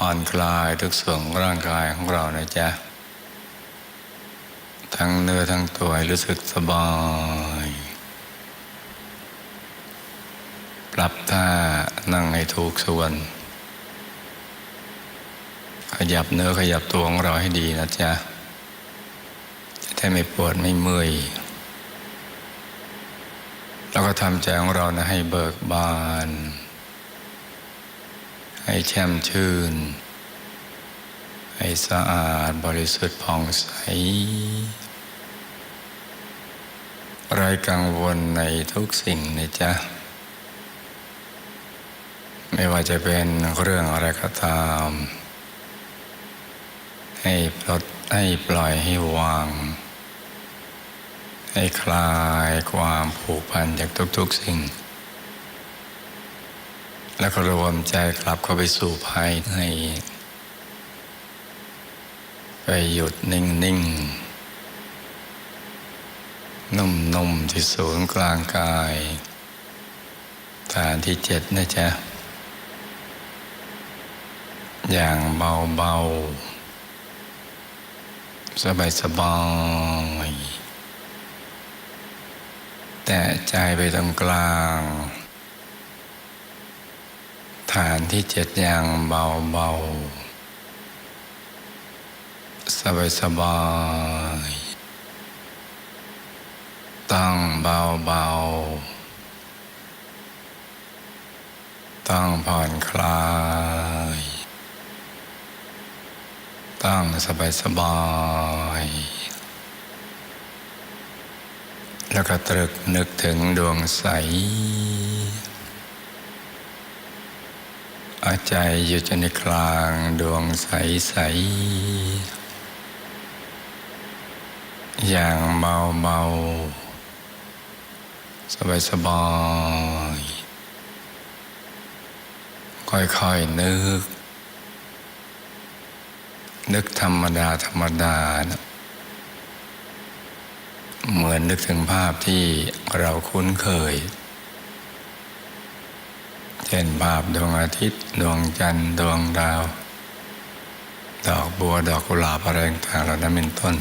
ผ่อนคลายทุกส่วนร่างกายของเรานะจ๊ะ ทั้งเนื้อทั้งตัวรู้สึกสบาย ปรับท่านั่งให้ถูกส่วน ขยับเนื้อขยับตัวของเราให้ดีนะจ๊ะ จะได้ไม่ปวดไม่เมื่อยแล้วก็ทำใจของเรานะให้เบิกบาน ให้แช่มชื่น ให้สะอาดบริสุทธิ์ผ่องใสไร้กังวลในทุกสิ่งนะจ๊ะ ไม่ว่าจะเป็นเรื่องอะไรก็ตาม ให้ปลดให้ปล่อยให้วาง ให้คลายความผูกพันจากทุกๆสิ่ง แล้วก็รวมใจกลับเข้าไปสู่ภายใน ไปหยุดนิ่งนิ่งนุ่มนุ่มๆที่ศูนย์กลางกาย ฐานที่เจ็ดนะจ๊ะ อย่างเบาเบาสบายสบายๆแต่ใจไปตรงกลาง ฐานที่เจ็ดอย่างเบาเบาสบายสบายต้งเบาเบาต้งผ่อนคลาย ตั้งสบายสบายแล้วก็ตรึกนึกถึงดวงใส อาใจอยู่ในกลางดวงใสใสๆอย่างเบาเบาสบายสบายๆค่อยๆนึก นึกธรรมดาธรรมดานะเหมือนนึกถึงภาพที่เราคุ้นเคย เช่นภาพดวงอาทิตย์ ดวงจันทร์ดวงดาว ดอกบัวดอกกุหลาบอะไรต่างๆเหล่านั้นเป็นต้น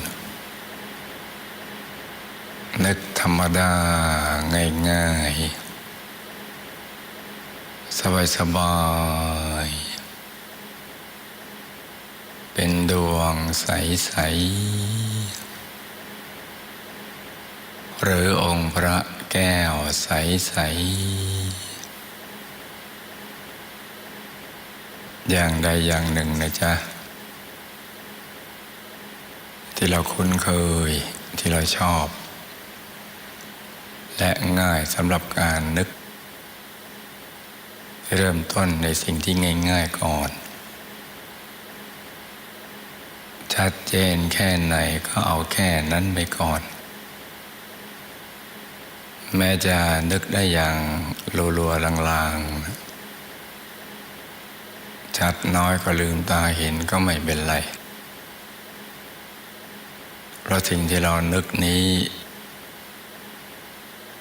นึกธรรมดาง่ายๆ สบายๆเป็นดวงใส ๆ หรือองค์พระแก้วใส ๆ อย่างใดอย่างหนึ่งนะจ๊ะ ที่เราคุ้นเคยที่เราชอบ และง่ายสำหรับการนึก เริ่มต้นในสิ่งที่ง่ายๆก่อน ชัดเจนแค่ไหนก็เอาแค่นั้นไปก่อน แม้จะนึกได้อย่างรัวๆลางๆ ชัดน้อยก็ลืมตาเห็นก็ไม่เป็นไร เพราะสิ่งที่เรานึกนี้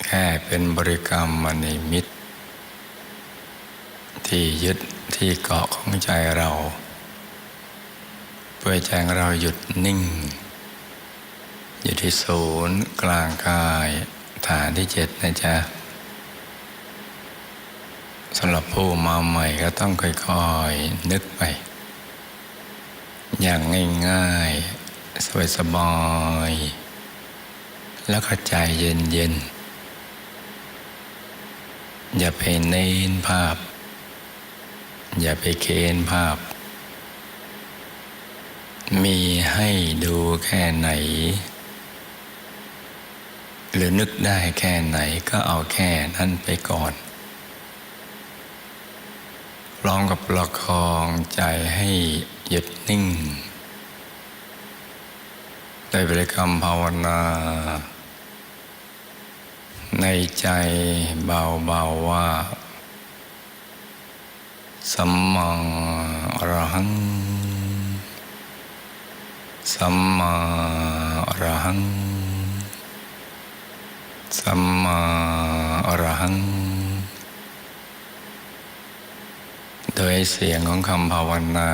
แค่เป็นบริกรรมมณีมิตร ที่ยึดที่เกาะของใจเรา เพื่อใจงเราหยุดนิ่ง อยู่ที่ศูนย์กลางกาย ฐานที่เจ็ดนะจ๊ะ สำหรับผู้มาใหม่ก็ต้องค่อยๆนึกไป อย่างง่ายๆ สบายๆแล้วก็ใจเย็นๆ อย่าไปเน้นภาพ อย่าไปเค้นภาพ มีให้ดูแค่ไหน หรือนึกได้แค่ไหนก็เอาแค่นั้นไปก่อน ร้อมกับประคองใจให้หยุดนิ่ง ได้บริกรรมภาวนา ในใจเบาๆว่า สัมมาอรหัง สัมมาอรหัง สัมมาอรหัง โดยเสียงของคำภาวนา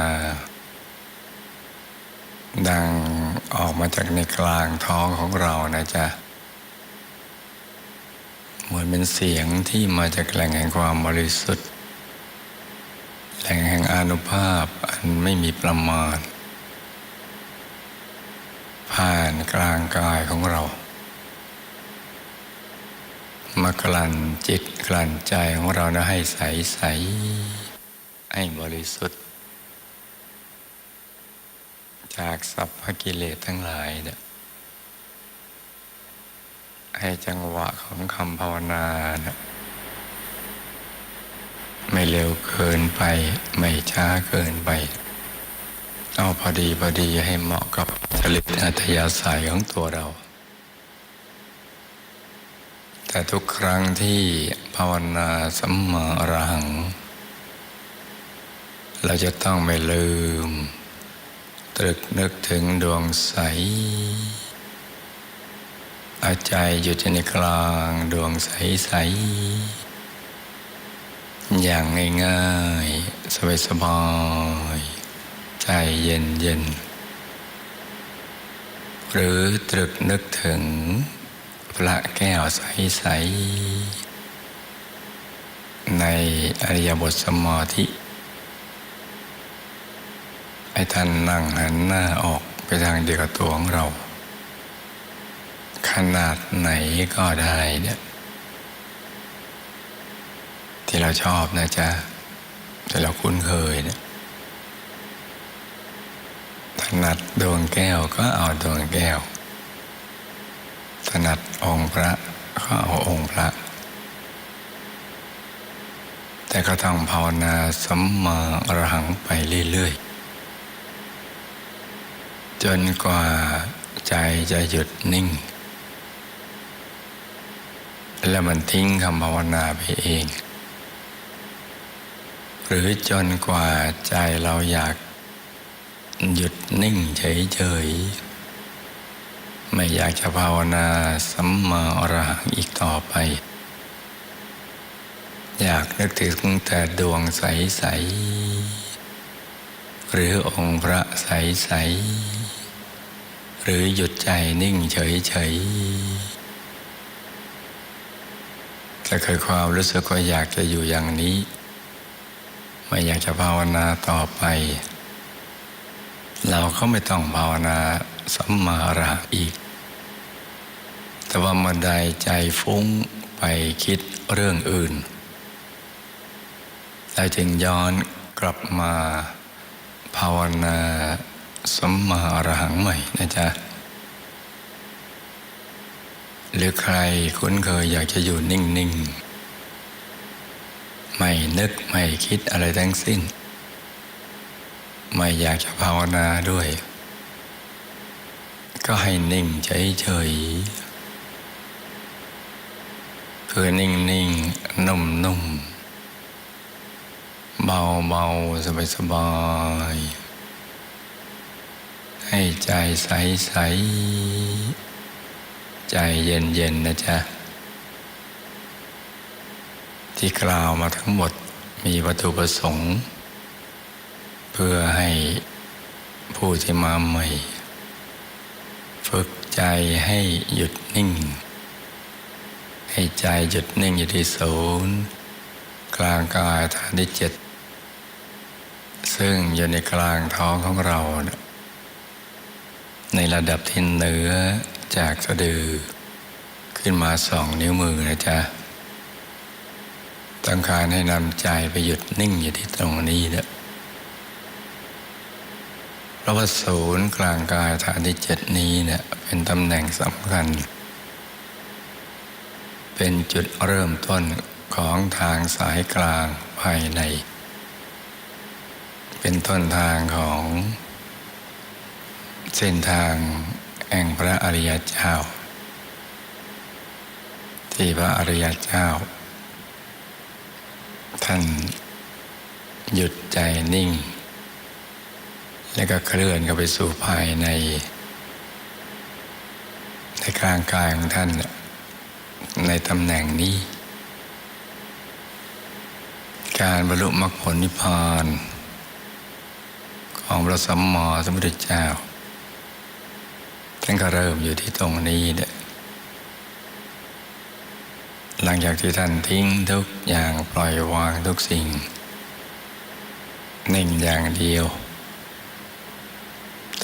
ดังออกมาจากในกลางท้องของเรานะจ๊ะเหมือนเป็นเสียงที่มาจากแหล่งแห่งความบริสุทธิ์ แหล่งแห่งอนุภาพอันไม่มีประมาณ ผ่านกลางกายของเรา มากลั่นจิตกลั่นใจของเรานะให้ใสใส ให้บริสุทธิ์ จากสัพพกิเลสทั้งหลายเนี่ยให้จังหวะของคำภาวนานะไม่เร็วเกินไป ไม่ช้าเกินไป เอาพอดีพอดีให้เหมาะกับจริตอัธยาศัยของตัวเรา แต่ทุกครั้งที่ภาวนาสัมมาอรหัง เราจะต้องไม่ลืม ตรึกนึกถึงดวงใสอาใจอยู่ในกลางดวงใสใสอย่างง่ายๆ สบายๆใจเย็นเย็นหรือตรึกนึกถึง พระแก้วใสใสๆในอริยบทสมาธิ ให้ท่านนั่งหันหน้าออกไปทางเดียวกับตัวของเรา ขนาดไหนก็ได้เนี่ยที่เราชอบนะจ๊ะที่เราคุ้นเคยเนี่ยถนัดดวงแก้วก็เอาดวงแก้ว ถนัดองค์พระก็เอาองค์พระ แต่ก็ต้องภาวนาสัมมาอรหังไปเรื่อยๆ จนกว่าใจจะหยุดนิ่ง แล้วมันทิ้งคำภาวนาไปเอง หรือจนกว่าใจเราอยากหยุดนิ่งเฉยๆ ไม่อยากจะภาวนาสัมมาอรหังอีกต่อไป อยากนึกถึงแต่ดวงใส ๆ หรือองค์พระใส ๆ หรือหยุดใจนิ่งเฉยๆแต่เคยความรู้สึกว่าอยากจะอยู่อย่างนี้ ไม่อยากจะภาวนาต่อไป เราก็ไม่ต้องภาวนาสัมมาอรหังอีก แต่ว่าเมื่อใดใจฟุ้งไปคิดเรื่องอื่นเราจึงย้อนกลับมาภาวนา สัมมาอรหังใหม่นะจ๊ะ หรือใครคุ้นเคยอยากจะอยู่นิ่ง ๆ ไม่นึกไม่คิดอะไรทั้งสิ้น ไม่อยากจะภาวนาด้วย ก็ให้นิ่งเฉยๆคือนิ่ง ๆ นุ่ม ๆ เบา ๆ สบาย ๆ ให้ใจใสๆใจเย็นๆนะจ๊ะ ที่กล่าวมาทั้งหมดมีวัตถุประสงค์ เพื่อให้ผู้ที่มาใหม่ ฝึกใจให้หยุดนิ่ง ให้ใจหยุดนิ่งอยู่ที่ศูนย์กลางกายฐานที่เจ็ดซึ่งอยู่ในกลางท้องของเราเนี่ย ในระดับที่เหนือจากสะดือ ขึ้นมาสองนิ้วมือนะจ๊ะตั้งการให้นำใจไปหยุดนิ่งอยู่ที่ตรงนี้เนี่ยเพราะว่าศูนย์กลางกายฐานที่เจ็ดนี้เนี่ยเป็นตำแหน่งสำคัญ เป็นจุดเริ่มต้นของทางสายกลางภายใน เป็นต้นทางของ เส้นทางแห่งพระอริยเจ้า ที่พระอริยเจ้า ท่านหยุดใจนิ่ง แล้วก็เคลื่อนเข้าไปสู่ภายใน ในกลางกายของท่าน ในตำแหน่งนี้ การบรรลุมรรคผลนิพพานของพระสัมมาสัมพุทธเจ้า ท่านก็เริ่มอยู่ที่ตรงนี้เนี่ยหลังจากที่ท่านทิ้งทุกอย่างปล่อยวางทุกสิ่งนิ่งอย่างเดียว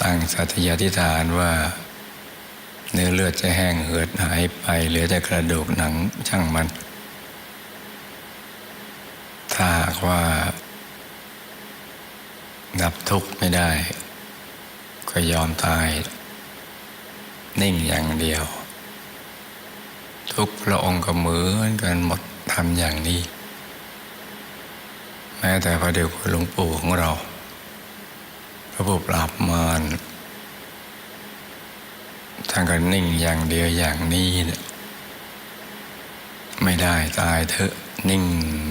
ตั้งสัตยาธิษฐานว่า เนื้อเลือดจะแห้งเหือดหายไป เหลือแต่กระดูกหนังช่างมัน ถ้าหากว่า ดับทุกข์ไม่ได้ ก็ยอมตาย นิ่งอย่างเดียว ทุกพระองค์ก็เหมือนกันหมดทำอย่างนี้ แม้แต่พระเดชคุณหลวงปู่ของเรา พระผู้ปราบมารท่านก็นิ่งอย่างเดียวอย่างนี้เนี่ยไม่ได้ตายเถอะนิ่ง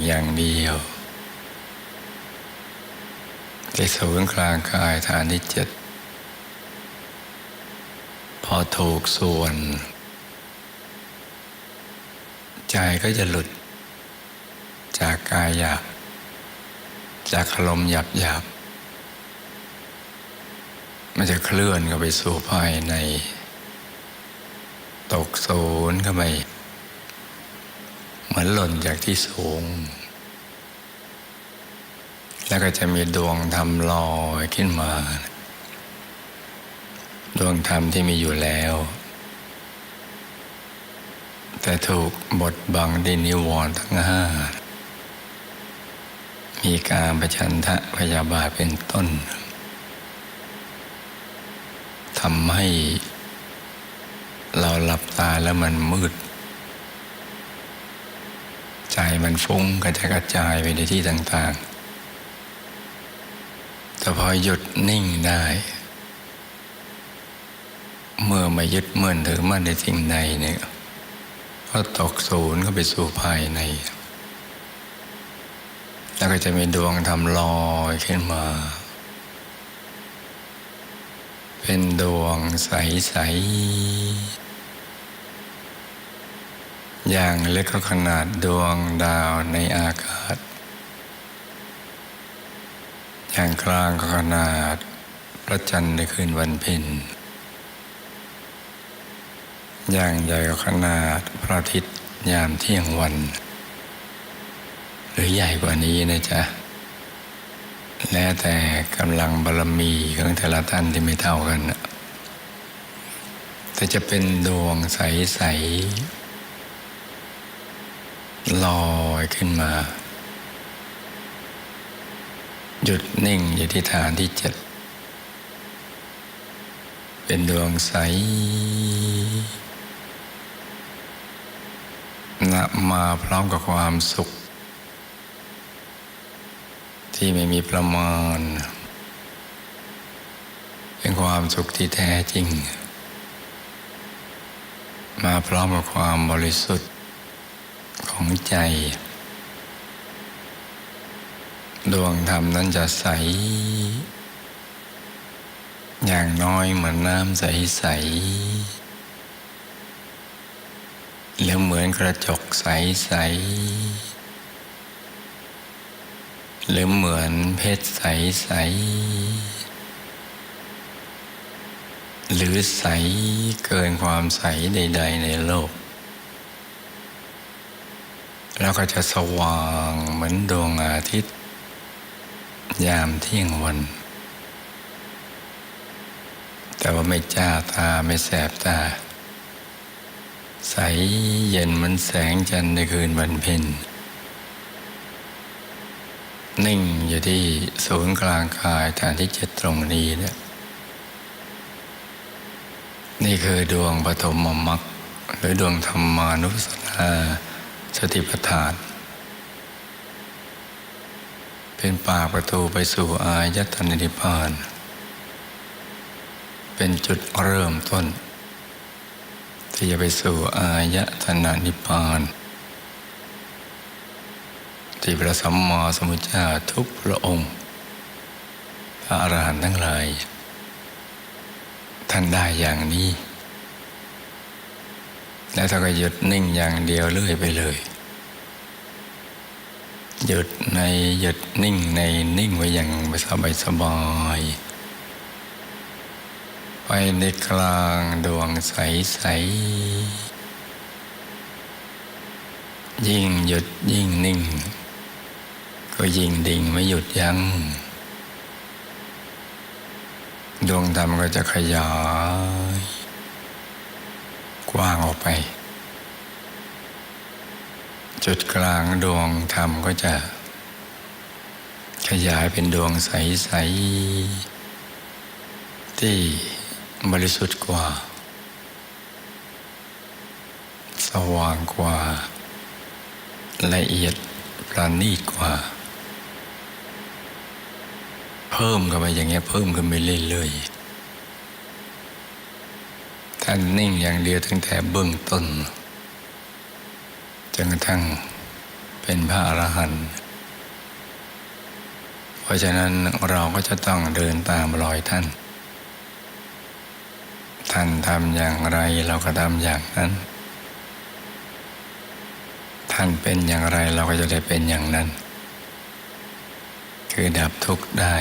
อย่างเดียวที่ศูนย์กลางกายฐานที่เจ็ด พอถูกส่วน ใจก็จะหลุด จากกายหยาบจากอารมณ์หยาบหยาบมันจะเคลื่อนเข้าไปสู่ภายใน ตกศูนย์เข้าไปเหมือนหล่นจากที่สูง แล้วก็จะมีดวงธรรมลอยขึ้นมา ดวงธรรมที่มีอยู่แล้ว แต่ถูกบดบังด้วยนิวรณ์ทั้งห้า มีการประชันทะพยาบาทเป็นต้นทำให้เราหลับตาแล้วมันมืด ใจมันฟุ้งกระจายกระจายไปในที่ต่างๆแต่พอหยุดนิ่งได้ เมื่อไม่ยึดมั่นถือมั่นในสิ่งใดเนี่ยก็ตกศูนย์ก็ไปสู่ภายใน แล้วก็จะมีดวงทำลอยขึ้นมา เป็นดวงใส ๆ อย่างเล็กก็ขนาดดวงดาวในอากาศ อย่างกลางก็ขนาดพระจันทร์ในคืนวันเพ็ญ อย่างใหญ่ก็ขนาดพระอาทิตย์ยามเที่ยงวัน หรือใหญ่กว่านี้นะจ๊ะ แล้วแต่กำลังบารมีของแต่ละท่านที่ไม่เท่ากันนะแต่จะเป็นดวงใส ๆ ลอยขึ้นมา หยุดนิ่งอยู่ที่ฐานที่เจ็ดเป็นดวงใส นะมาพร้อมกับความสุข ที่ไม่มีประมาณ เป็นความสุขที่แท้จริง มาพร้อมกับความบริสุทธิ์ของใจ ดวงธรรมนั้นจะใส อย่างน้อยเหมือนน้ำใส ๆ หรือเหมือนกระจกใส ๆ หรือเหมือนเพชรใส ๆ หรือใสเกินความใสใด ๆ ในโลก แล้วก็จะสว่างเหมือนดวงอาทิตย์ ยามเที่ยงวันแต่ว่าไม่จ้าตาไม่แสบตา ใสเย็นเหมันแสงจันทร์ในคืนวันเพ็ญนิ่งอยู่ที่ศูนย์กลางกายฐานที่เจ็ดตรงนี้เนี่ยนี่คือดวงปฐมมรรคหรือดวงธรรมานุสสนาสติปัฏฐานเเป็นปากประตูไปสู่อายตนะนิพพาน เป็นจุดเริ่มต้น ที่จะไปสู่อายตนะนิพพานที่พระสัมมาสัมพุทธเจ้าทุกพระองค์ พระอรหันต์ทั้งหลาย ท่านได้อย่างนี้ แล้วท่านก็หยุดนิ่งอย่างเดียวเรื่อยไปเลยหยุดในหยุดนิ่งในนิ่งไว้อย่างสบายสบาย ไปในกลางดวงใสใส ๆ ยิ่งหยุดยิ่งนิ่ง ก็ยิ่งดิ่งไม่หยุดยัง้งดวงธรรมก็จะขยาย กว้างออกไป จุดกลางดวงธรรมก็จะ ขยายเป็นดวงใส ๆ ที่ บริสุทธิ์กว่า สว่างกว่า ละเอียดประณีตกว่า เพิ่มกันไปอย่างเงี้ยเพิ่มกันไปเรื่อยๆท่านนิ่งอย่างเดียวตั้งแต่เบื้องต้นจนกระทั่งเป็นพระอรหันต์เพราะฉะนั้นเราก็จะต้องเดินตามรอยท่าน ท่านทำอย่างไรเราก็ทำอย่างนั้น ท่านเป็นอย่างไรเราก็จะได้เป็นอย่างนั้น คือดับทุกข์ได้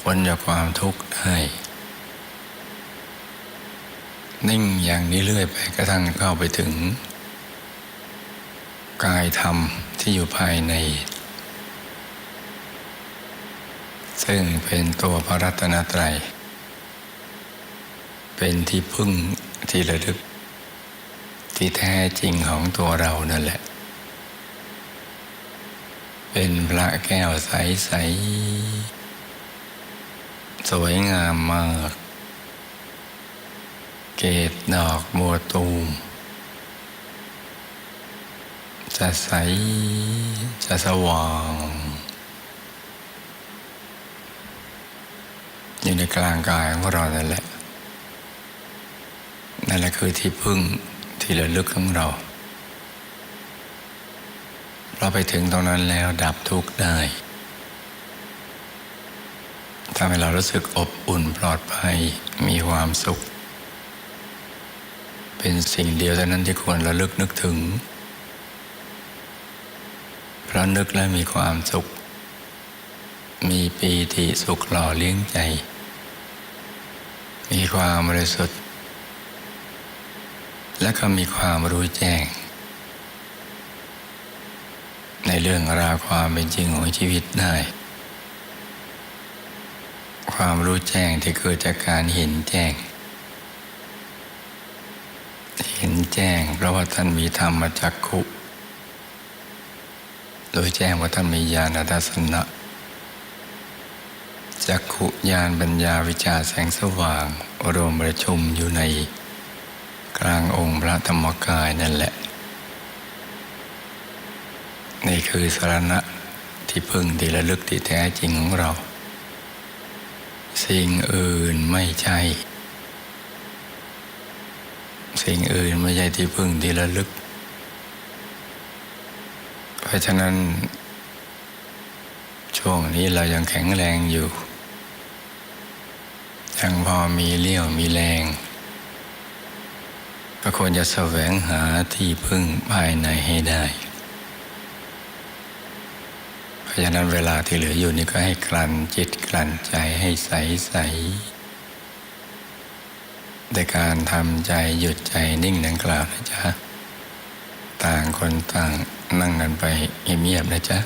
พ้นจากความทุกข์ได้นิ่งอย่างนี้เรื่อยไปกระทั่งเข้าไปถึง กายธรรมที่อยู่ภายใน ซึ่งเป็นตัวพระรัตนตรัย เป็นที่พึ่งที่ระลึก ที่แท้จริงของตัวเรานั่นแหละ เป็นพระแก้วใสๆสวยงามมาก เกตดอกบัวตูมจะใสจะสว่างอยู่ในกลางกายของเรานั่นแหละ นั่นแหละคือที่พึ่งที่ระลึกของเราเราไปถึงตรงนั้นแล้วดับทุกข์ได้ทำให้เรารู้สึกอบอุ่นปลอดภัยมีความสุข เป็นสิ่งเดียวเท่านั้นที่ควรระลึกนึกถึงเพราะนึกแล้วมีความสุข มีปีติสุขหล่อเลี้ยงใจ มีความบริสุทธิ์ และก็มีความรู้แจ้ง ในเรื่องราวความเป็นจริงของชีวิตได้ ความรู้แจ้งที่เกิดจากการเห็นแจ้ง เห็นแจ้งเพราะว่าท่านมีธรรมจักขุ โดยแจ้งว่าท่านมีญาณทัศนะจักขุญาณปัญญาวิชาแสงสว่างรวมประชุมอยู่ใน กลางองค์พระธรรมกายนั่นแหละ นี่คือสารณะที่พึ่งที่ระลึกที่แท้จริงของเรา สิ่งอื่นไม่ใช่ สิ่งอื่นไม่ใช่ที่พึ่งที่ระลึก เพราะฉะนั้น ช่วงนี้เรายังแข็งแรงอยู่ยังพอมีเลี้ยวมีแรง ก็ควรจะแสวงหาที่พึ่งภายในให้ได้ เพราะฉะนั้นเวลาที่เหลืออยู่นี่ก็ให้กลั่นจิตกลั่นใจให้ใสใสในการทำใจหยุดใจนิ่งดังกล่าวนะจ๊ะ ต่างคนต่างนั่งกันไปเงียบๆนะจ๊ะ